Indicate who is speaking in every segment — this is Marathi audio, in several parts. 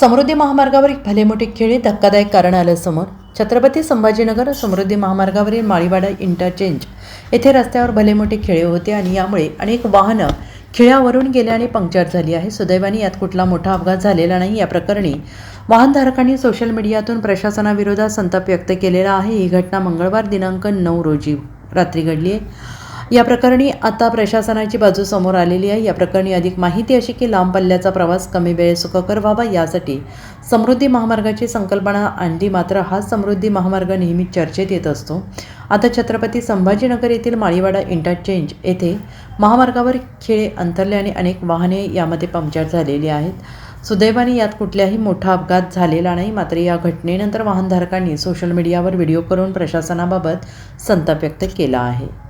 Speaker 1: समृद्धी महामार्गावरील भले मोठे खेळे धक्कादायक कारण आलं समोर. छत्रपती संभाजीनगर समृद्धी महामार्गावरील माळीवाडा इंटरचेंज येथे रस्त्यावर भले मोठे खेळे होते आणि यामुळे अनेक वाहनं खिळ्यावरून आणि पंक्चर झाली आहे. सुदैवाने यात कुठला मोठा अपघात झालेला नाही. या प्रकरणी वाहनधारकांनी सोशल मीडियातून प्रशासनाविरोधात संताप व्यक्त केलेला आहे. ही घटना मंगळवार दिनांक नऊ रोजी रात्री घडली आहे. या प्रकरणी आता प्रशासनाची बाजू समोर आलेली आहे. या प्रकरणी अधिक माहिती अशी की लांब पल्ल्याचा प्रवास कमी वेळेत सुखकर व्हावा यासाठी समृद्धी महामार्गाची संकल्पना आणली. मात्र हा समृद्धी महामार्ग नेहमी चर्चेत येत असतो. आता छत्रपती संभाजीनगर येथील माळीवाडा इंटरचेंज येथे महामार्गावर खिळे अंतरल्याने अनेक वाहने यामध्ये पंक्चर झालेली आहेत. सुदैवाने यात कुठल्याही मोठा अपघात झालेला नाही. मात्र या घटनेनंतर वाहनधारकांनी सोशल मीडियावर व्हिडिओ करून प्रशासनाबाबत संताप व्यक्त केला आहे.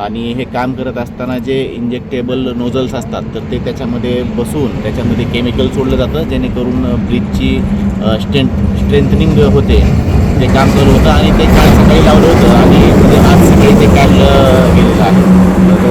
Speaker 2: आणि हे काम करत असताना जे इंजेक्टेबल नोझल्स असतात तर ते त्याच्यामध्ये बसून त्याच्यामध्ये केमिकल सोडलं जातं जेणेकरून ब्रिजची स्ट्रेंथ स्ट्रेंथनिंग होते. ते काम चालू होतं आणि ते काल सकाळी लावलं होतं आणि म्हणजे आज सकाळी ते काढलं गेलं.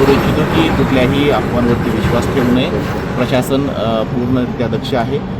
Speaker 2: करू इच्छितो की कुठल्याही अफवांवरती विश्वास ठेवू नये. प्रशासन अ, पूर्णरित्या दक्ष आहे.